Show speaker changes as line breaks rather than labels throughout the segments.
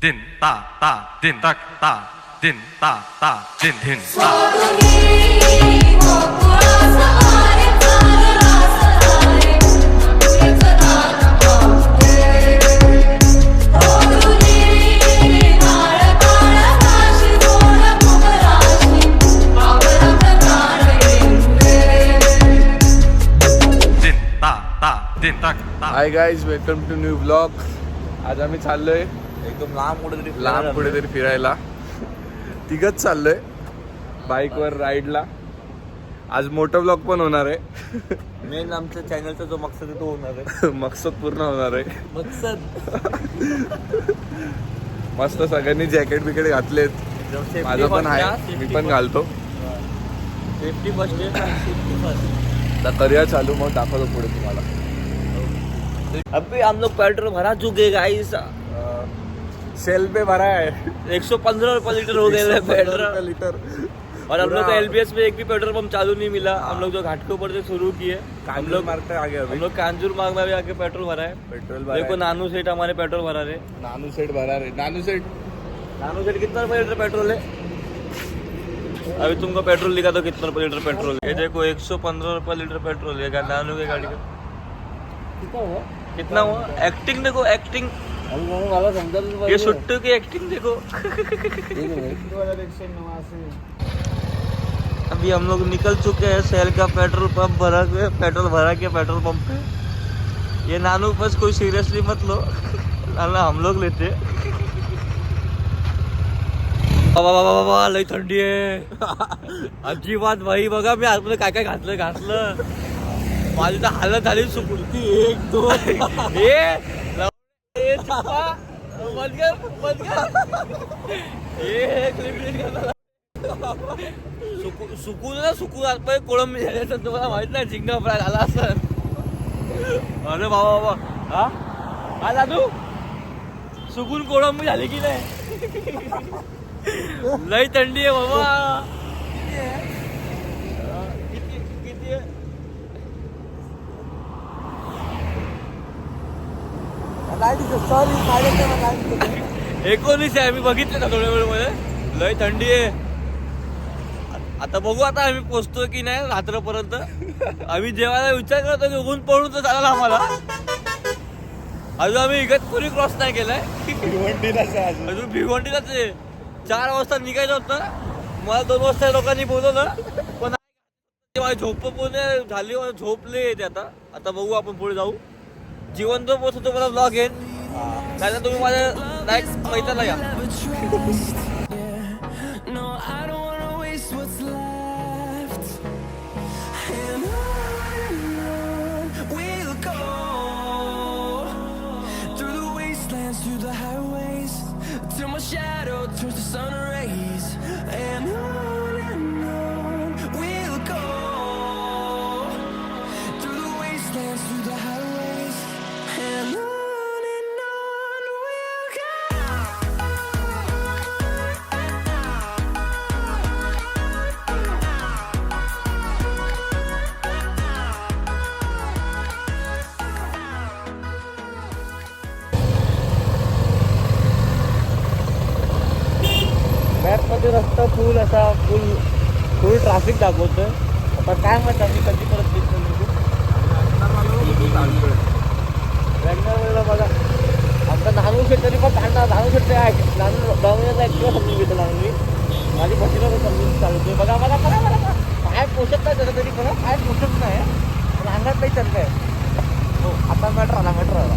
din ta ta din tak ta din ta ta din din ta
hi guys welcome to new blog आज आम्ही चाललोय
एकदम लांब कुठेतरी
लांब कुठेतरी फिरायला. तिघच चाललोय. बाईकवर राईडला आज मोठं ब्लॉग पण होणार आहे.
मेन आमच्या चॅनलचा जो मकसद आहे तो होणार आहे.
मकसद पूर्ण होणार आहे.
मकसद.
मस्त सगळ्यांनी जॅकेट बिकेट घातलेत. माझं पण आहे. मी पण घालतो.
सेफ्टी फर्स्ट सेफ्टी फर्स्ट
आता करूया चालू मग दाखवतो पुढे तुम्हाला.
अभी हम लोग पेट्रोल भरा चुके गाइस
सेल पे भरा है।
एक सौ पंद्रह रुपये लीटर हो गए पेट्रोल।
लीटर।
और हम लोग को
पूरा-
एलबीएस में एक भी पेट्रोल पंप चालू नहीं मिला। हम लोग जो घाट के ऊपर से शुरू किए हम लोग
मारते आगे
हम लोग कांजूर मार्ग में भी आके पेट्रोल भरा है।
पेट्रोल भरा
देखो नानू सेठ हमारे पेट्रोल भरा रहे।
नानू सेट भरा रे नानू सेट
नानू सेठ कितना रुपये लीटर पेट्रोल है? अभी तुमको पेट्रोल लिखा तो कितना रुपये लीटर पेट्रोल है। ये देखो एक सौ पंद्रह रुपये लीटर पेट्रोल है। नानू की गाड़ी का? कितना हुआ? कितना हुआ? एक्टिंग देखो एक्टिंग। ये सुट्टू की एक्टिंग देखो? अभी हम लोग निकल चुके हैं सेल का पेट्रोल पंप भरा के पेट्रोल भरा के पेट्रोल पंप पे। ये नानू बस कोई सीरियसली मत लो। नाना हम लोग लेते हैं. बाबा बाबा बाबा लई थंडी आहे अजिबात भाई बघा मी आतमध्ये काय काय घातलं घातलं। माझी तर हालत झाली सुकून एक दोन। छापा. बंद कर बंद कर ए सुकू सुकून ना सुकून. आतमध्ये कोळंबी झाली तर तुम्हाला माहीत नाही झिंगा फ्राय झाला असेल अरे बाबा बाबा हा हा दादू सुकून कोळंबी झाली की नाही? लई थंडी आहे बाबा किती किती आहे एकोणीस आहे मी बघितलं ना थोड्या वेळमध्ये. लय थंडी आहे. आता बघू आता आम्ही पोचतो की नाही रात्रपर्यंत. आम्ही जेवायला विचार करतो की ऊन पडून तर चालेल आम्हाला. अजून आम्ही इगतपुरी क्रॉस नाही केलाय. अजून. भिवंडीलाच आहे. चार वाजता निघायचं होतं. मला दोन वाजता लोकांनी बोलवलं. पण माझी झोप पण झाली मला झोपले येते आता. आता बघू आपण पुढे जाऊ. जिवंत पोहोचतो मला ब्लॉग येईल नाही तर तुम्ही माझ्या डायरेक्ट मैत्रीला या. रस्ता फुल असा फुल फुल ट्रॅफिक दाखवतोय. आता काय माहिती आम्ही कधी परत वेळेला बघा. आमचा नानू शेट तरी पण काढणार नानू शेट आहे नानू डावण्याचा ॲक्टिवा समजून घेतो नानू मी माझी बसीला पण समजून चालवतोय बघा मला बघा मला काय पोषक नाही त्याचं तरी बघा. काय पोषक नाही. रांगात नाही नाही आहे हो आता मेट्रो आला मेट्रो आला.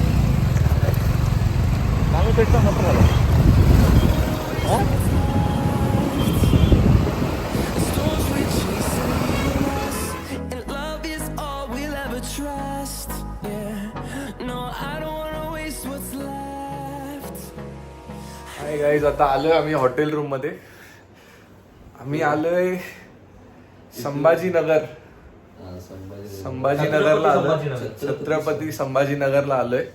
नानू शेटचा मेट्रो आला हा?
हो? गाईज आता आलोय आम्ही हॉटेल रूममध्ये. आम्ही आलोय संभाजीनगर. संभाजीनगरला आलोय. छत्रपती संभाजीनगरला आलोय.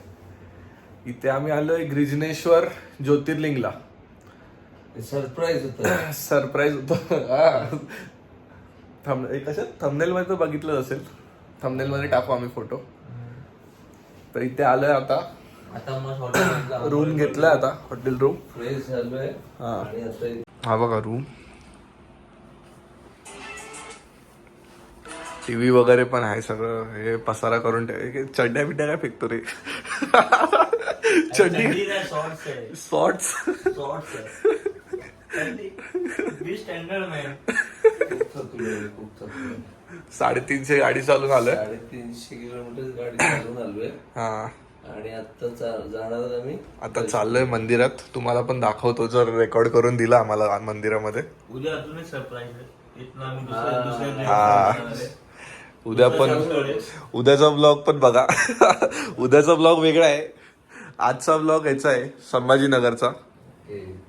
इथे आम्ही आलोय ग्रिजनेश्वर ज्योतिर्लिंगला.
सरप्राईज होतं.
सरप्राईज होतो. थंबनेल मध्ये तर बघितलं असेल. थंबनेल मध्ये टाकू आम्ही फोटो तर इथे आलोय आता.
आता मग हॉटेल
रूम घेतलाय आता हॉटेल रूम
फ्रेश झालोय
हा.
आणि आता
हा बघा रूम टीव्ही वगैरे पण आहे सगळं. हे पसारा करून ठेव. चड्ड्या बिड्ड्या काय फेकतो रे? चड्डी
शॉर्ट्स आहे. आहे.
थकलोय
साडेतीनशे गाडी चालून आलोय.
साडेतीनशे किलोमीटर गाडी चालून आलोय.
हा.
आणि आता जाणार आहोत आम्ही.
आता चाललोय मंदिरात. तुम्हाला पण दाखवतो जर रेकॉर्ड करून दिला आम्हाला मंदिरामध्ये.
उद्या अजून सरप्राईज आहे.
हा. उद्या पण उद्याचा ब्लॉग पण बघा. उद्याचा ब्लॉग वेगळा आहे. आजचा ब्लॉग याचा आहे संभाजीनगरचा.
हे,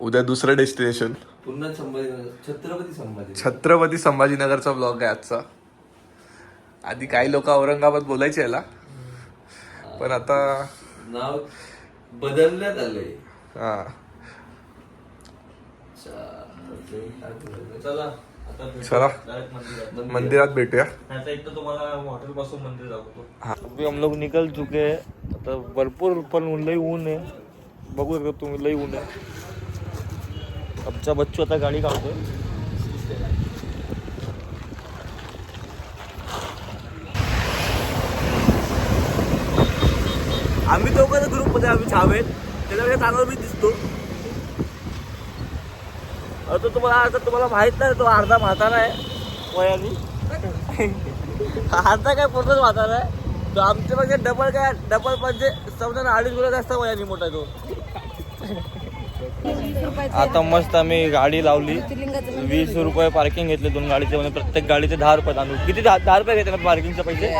उद्या दुसरं डेस्टिनेशन
पुन्हा संभाजीनगर छत्रपती संभाजी
छत्रपती संभाजीनगरचा ब्लॉग आहे आजचा. आधी काही लोक औरंगाबाद बोलायचे याला. पण आता
नाव बदलण्यात आलंय
हा?
चला आता भेटू.
चला.
Direct मंदिरात.
मंदिरात भेटूया
नाहीतर एक तर तुम्हाला हॉटेल पासून मंदिर दाखवतो अभी हम लोग निकल चुके हैं आता भरपूर पण लई ऊन आहे बघू शकता तुम्ही लई ऊन आहे आमचा बच्चू आता गाडी काढतोय आम्ही दोघं ग्रुपमध्ये आम्ही छावेत त्याच्याकडे चांगला मी दिसतो. आता तुम्हाला आता तुम्हाला माहीत नाही तो अर्धा म्हातारा आहे वयानी. अर्धा काय पूर्णच म्हातारा आहे. तो आमच्या म्हणजे डबल काय डबल म्हणजे समजा ना अडीच गुला जास्त वयानी मोठा आहे तो. आता मस्त आम्ही गाडी लावली. वीस रुपये पार्किंग घेतले दोन गाडीचे म्हणजे प्रत्येक गाडीचे दहा रुपये तांदूळ. किती दहा दहा रुपये घेतले पार्किंगचे पैसे?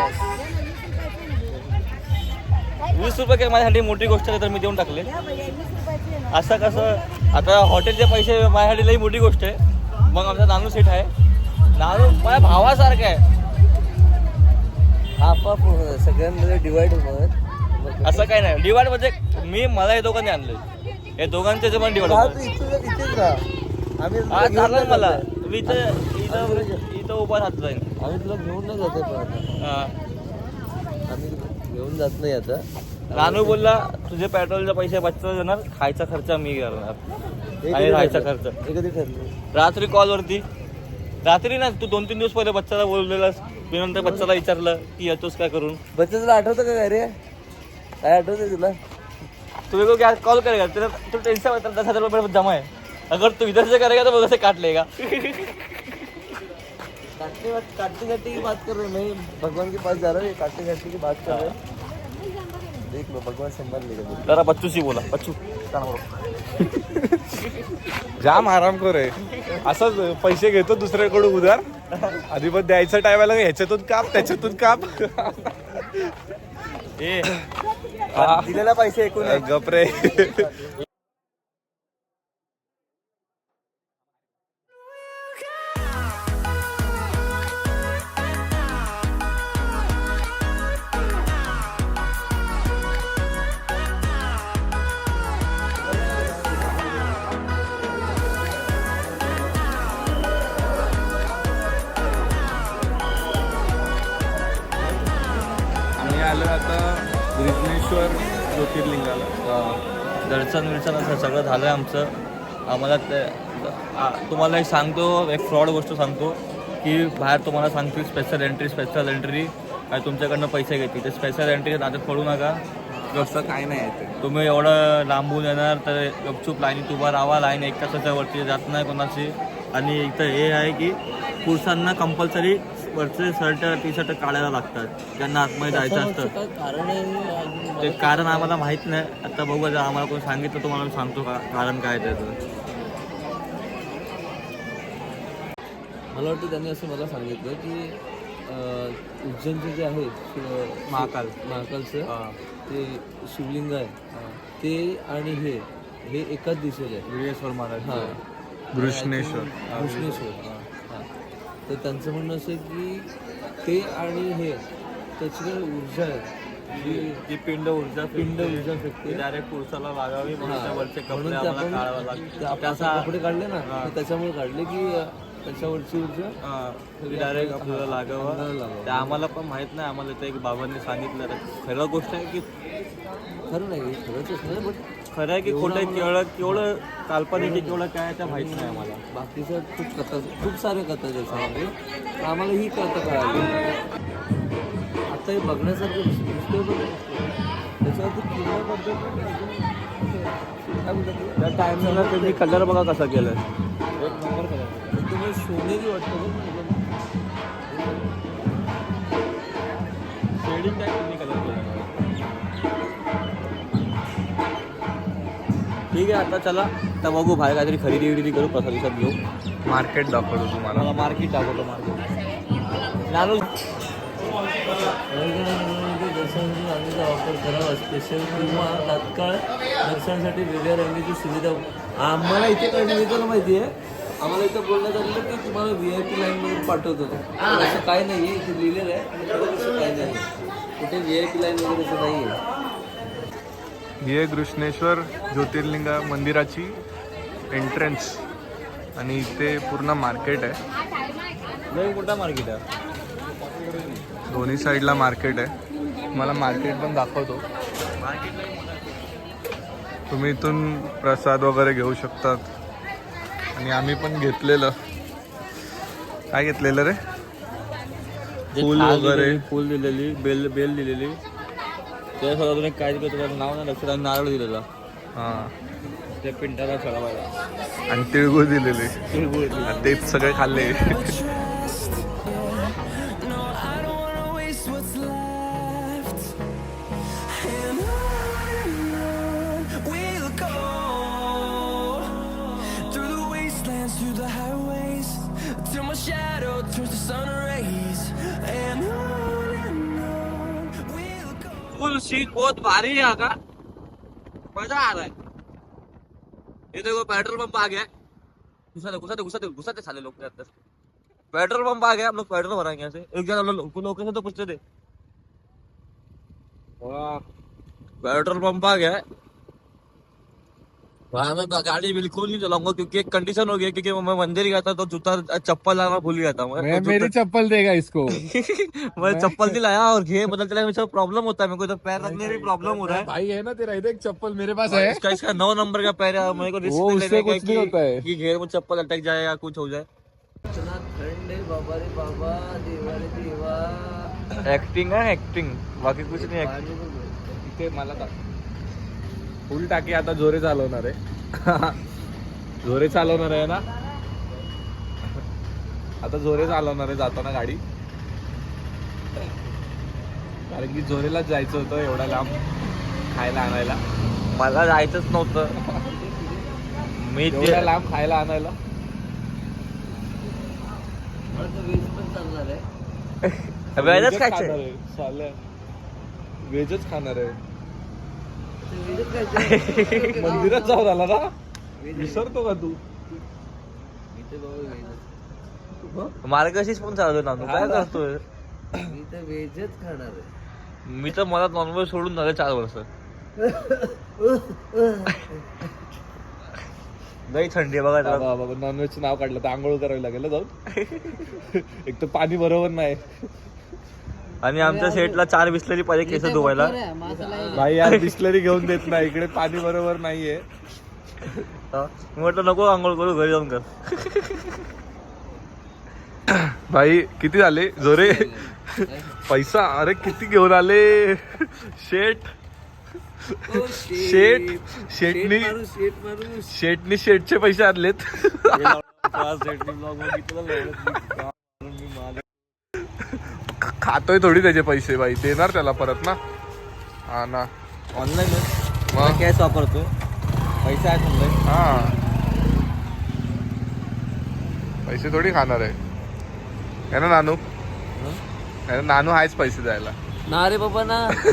वीस रुपये काय माझ्यासाठी मोठी गोष्ट आहे तर मी देऊन टाकले. असं कसं आता हॉटेलचे पैसे माझ्यासाठी लई मोठी गोष्ट आहे. मग आमचा नानू सेठ आहे. नानू माझ्या भावासारखा आहे.
आपाप सगळ्यांमध्ये डिवाइड होणार.
असं काय नाही. डिवाइड म्हणजे मी मला हे दोघांनी आणले हे दोघांचे जे पण डिवाइड
इथेच राहा. आम्ही
हा चालेल मला. मी इथं इथं इथं उभा राहत जाईन
आम्ही तुला घेऊन नाही जाते पण.
हा.
घेऊन जात नाही आता.
नानू बोलला तुझे पेट्रोलचे पैसे बचत देणार खायचा खर्च मी करणार. आणि राहायचा खर्च.
हे कधी ठरलं.
रात्री कॉलवरती. रात्री ना तू दोन तीन दिवस पहिले बच्चाला बोललेलास. मी नंतर बच्चाला विचारलं की येतोस काय करून?
बच्चा तुला आठवतं का काय रे काय आठवतं तुला?
तुम्ही को क्या कॉल करेगा. तेरा तू टेंशन मत दस हजार रुपये जमा है अगर तू इधर से करेगा तो उधर से काट लेगा.
काटने बात काटने काटने की बात कर रहे हैं मैं भगवान के पास जा रहा हूँ काटने काटने की बात कर रहे हैं। देख लो भगवान संभाल लेगा
जरा बच्चू सी बोला बच्चू।
जाम आराम करे असंच पैसे घेतो दुसऱ्याकडून उधार. आधी पण द्यायचं टायमाला ह्याच्यातून काप त्याच्यातून काप.
ए.
दिलेला पैसे एकूण
गपरे
दर्शन विर्शन असं सगळं झालं आहे आमचं. आम्हाला ते तुम्हाला एक सांगतो एक फ्रॉड गोष्ट सांगतो की बाहेर तुम्हाला सांगतील स्पेशल एंट्री स्पेशल एंट्री काय तुमच्याकडनं पैसे घेतील ते स्पेशल एंट्री नात्यात पडू नका.
असं काय नाही आहे
तुम्ही एवढं लांबून येणार तर गपचूप लाईनीत उभा राहा. लाईन एक तासाच्या वरती जात नाही कोणाची. आणि इथं हे आहे की पुरुषांना कंपल्सरी वरचे शर्ट टी शर्ट काढायला लागतात. ज्यांना आतमध्ये जायचं असतं.
कारण
ते कारण आम्हाला माहीत नाही. आता बघू आता आम्हाला कोण सांगितलं तुम्हाला सांगतो का कारण काय त्याचं.
मला वाटतं त्यांनी असं मला सांगितलं की उज्जैनचे जे आहे शिव-
महाकाल.
महाकालचं ते शिवलिंग आहे. ते आणि हे हे एकाच दिशेला आहे.
महाराज.
हा.
कृष्णेश्वर
हा. तर त्यांचं म्हणणं असं की ते आणि हे त्याची ऊर्जा आहे. जी
जी पिंड ऊर्जा
पिंड ऊर्जा फेकते.
डायरेक्ट पुरुषाला लागावी म्हणून. त्या वरचे कपडे आम्हाला
आपण
काढावे
ते
लागतात
आपण
त्याचा
कपडे काढले ना त्याच्यामुळे काढले की त्याच्यावरची ऊर्जा
डायरेक्ट आपल्याला लागावं. ते आम्हाला पण माहीत नाही आम्हाला ते एक बाबांनी सांगितलं. खरं गोष्ट आहे की
खरं नाही खरंच असणार बट
खरं आहे की खोटं आहे केवढं काल्पनिक केवढं काय आहे ते माहीत नाही आम्हाला.
बाकीच्या खूप कथा खूप साऱ्या कथा त्याच्यामध्ये. आम्हाला ही कथा कळाली. आता हे बघण्यासारखं त्याच्यावरती पूर्ण पद्धत?
त्या टायमिंगला त्यांनी कलर बघा कसा केलाय.
सोनेरी वाटतं.
शेडिंग काय त्यांनी कलर केला ठीक आहे आता चला. आता बघू बाहेर काहीतरी खरेदी विरेदी करू प्रसाद विसाद घेऊ.
मार्केट दाखवतो तुम्हाला.
मला मार्केट दाखवतो मार्केट
रंगीमध्ये दर्शनासाठी रांगेचा वापर करावा. स्पेशल किंवा तात्काळ दर्शनासाठी वेगळ्या रंगाची सुविधा आम्हाला इथे कळलं मिळतं माहिती आहे आम्हाला इथं बोलण्यात आलेलं की तुम्हाला व्ही आय पी लाईनमध्ये पाठवतो पण असं काय नाही आहे इथे लिहिलेलं आहे आणि खरं तसं काही नाही कुठे व्ही आय पी लाईन वगैरे असं नाही आहे
ही आहे कृष्णेश्वर ज्योतिर्लिंग मंदिराची एंट्रन्स आणि इथे पूर्ण मार्केट आहे.
लय मोठा मार्केट आहे.
दोन्ही साईडला मार्केट आहे. मला मार्केट पण दाखवतो. तुम्ही इथून प्रसाद वगैरे घेऊ शकतात. आणि आम्ही पण घेतलेलं. काय घेतलेलं रे? फूल वगैरे.
फूल दिलेली बेल बेल दिलेली. त्यासोबत एक काय दिलं नाव नाही लक्षात आणि नारळ दिलेला.
हां.
ते पिंटाला चढवायला
आणि तिळगुळ दिलेले.
तिळगुळ
तेच सगळे खाल्ले.
फुल सीट बहुत भारी है का। मज़ा आ रहा है। ये देखो, पेट्रोल पंप आ गया। घुसा दे घुसा दे घुसा दे घुसा दे साले लोग पेट्रोल पंप आ गया, हम लोग पेट्रोल भराएँगे यहाँ से। एक जगह लोग लोकेशन तो पूछते थे। पेट्रोल पंप आ गया। है वहाँ मैं गाड़ी बिल्कुल नहीं चलाऊँगा क्योंकि एक कंडीशन हो गया क्योंकि मैं मंदिर गया था तो जूता चप्पल लाना भूल गया था मैं। तो
मेरी चप्पल देगा इसको।
मैं चप्पल नहीं लाया और घे बदल चला मुझे प्रॉब्लम होता है मेरे को तो पैर रखने में प्रॉब्लम हो रहा है।
भाई है ना तेरा इधर एक चप्पल मेरे पास है
इसका इसका नौ नंबर का पैर है मेरे को रिस्क नहीं
उससे
लेने का
कुछ नहीं होता है।
कि, घेर में चप्पल अटक जाए या कुछ हो जाए।
इतना थंड आहे बाबा रे बाबा देवा रे देवा।
एक्टिंग है एक्टिंग बाकी कुछ नहीं
बघ.
इथे मला फुल टाकी आता जोरे चालवणार आहे. जोरे चालवणार आहे ना? आता जोरे चालवणार आहे जाताना गाडी. कारण की जोरेलाच जायचं होतं एवढा लांब खायला आणायला.
मला जायचंच नव्हतं. मी ते
एवढ्या लांब खायला आणायला.
मला तर वेज पण चालणार आहे.
वेळच
व्हेजच
खायचंय
खाणार आहे, साल्या. व्हेजच खाणार आहे
ते वेजच खायचं
मंदिरात जाऊन आला ना? विसरतो का तू?
मी तर बाबा वेजच
मार्गशीच पण चालू ना तू काय करतोय?
मी तर वेजच खाणार आहे.
मी तर मला नॉनव्हेज सोडून झालं चार वर्ष. लई थंडी बघा त्याला.
बाबा बाबा नॉनव्हेजचं नाव काढलं तर आंघोळ करावी लागेल जाऊन. एक तर पाणी बरोबर नाही.
आणि आमच्या सेटला चार बिसलेली पाहिजे केस धुवायला.
भाई यार बिस्लरी घेऊन देत नाही इकडे पाणी बरोबर नाहीये.
हा. मी म्हटलं नको आंघोळ करू घरी जाऊन कर.
भाई किती झाले? जोरे. पैसा अरे किती घेऊन आले? शेट. शेट. शेटनी शेटनी शेटचे पैसे आणलेत. खातोय थोडी त्याचे पैसे भाई देणार त्याला परत ना. हा ना.
ऑनलाईन
मग
कॅश वापरतो पैसे आहेत ऑनलाईन
हा. पैसे थोडी खाणार आहे. है ना नानू? है? ना, नानू आहेच पैसे द्यायला.
ना रे बाबा ना.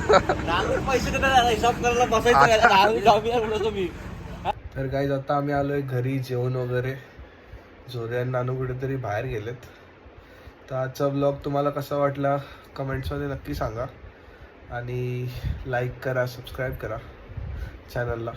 पैसे हिसाब करायला बसायचं मी
तर काही आता आम्ही आलोय घरी जेवण वगैरे. आणि नानू कुठेतरी बाहेर गेलेत. तर आजचा ब्लॉग तुम्हाला कसा वाटला कमेंट्समध्ये नक्की सांगा. आणि लाईक करा सबस्क्राईब करा चॅनलला